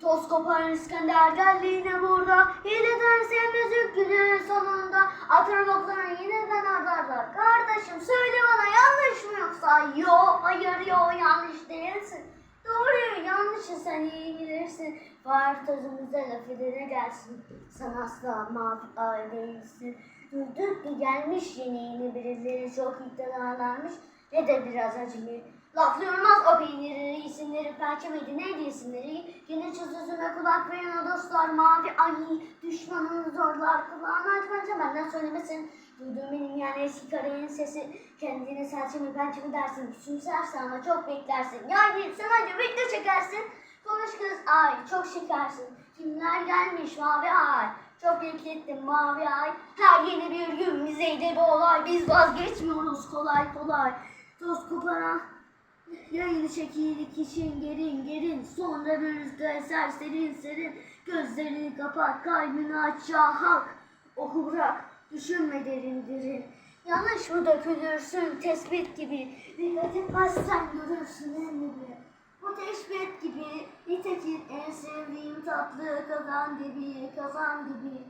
Toz koparan İskender geldi yine burada. Hileden sevmez günün sonunda. Atar okların yeniden ararlar. Kardeşim söyle bana yanlış mı yoksa? Yo hayır yo yanlış değilsin. Doğruyu yanlışı sen iyi bilirsin. Var tozumuza laf edene gelsin. Sen asla mavi ay değilsin. Duyduk ki gelmiş yeni yeni birileri çok iddialarmış. Ne de biraz acemi. Laflıyormaz o peyniri, isimleri perçemeydi neydi isimleri? Yine sözüme kulak verin o dostlar mavi ay düşmanını zorlar kulağını açmayınca benden söylemesin. Duyduğum benim yani eski karayın sesi kendine serçe mi pençe mi dersin küçümsersin ama çok beklersin. Ya gitsin hadi bekle çekersin. Konuş kız ay çok şekersin. Kimler gelmiş mavi ay. Çok beklettim mavi ay. Her yeni bir gün bizeyde bir olay. Biz vazgeçmiyoruz kolay kolay. Toz koparan Yayını çekilik için gerin gerin Sonra bir rüzgar eser serin serin. Gözlerini kapat kalbini aç ya hak. Oku bırak düşünme derin derin. Yanlış mı dökülürsün tespit gibi? Dikkat etmezsen görürsün en gibi. Bu teşbih gibi. Nitekim en sevdiğim tatlı kazan gibi Kazan gibi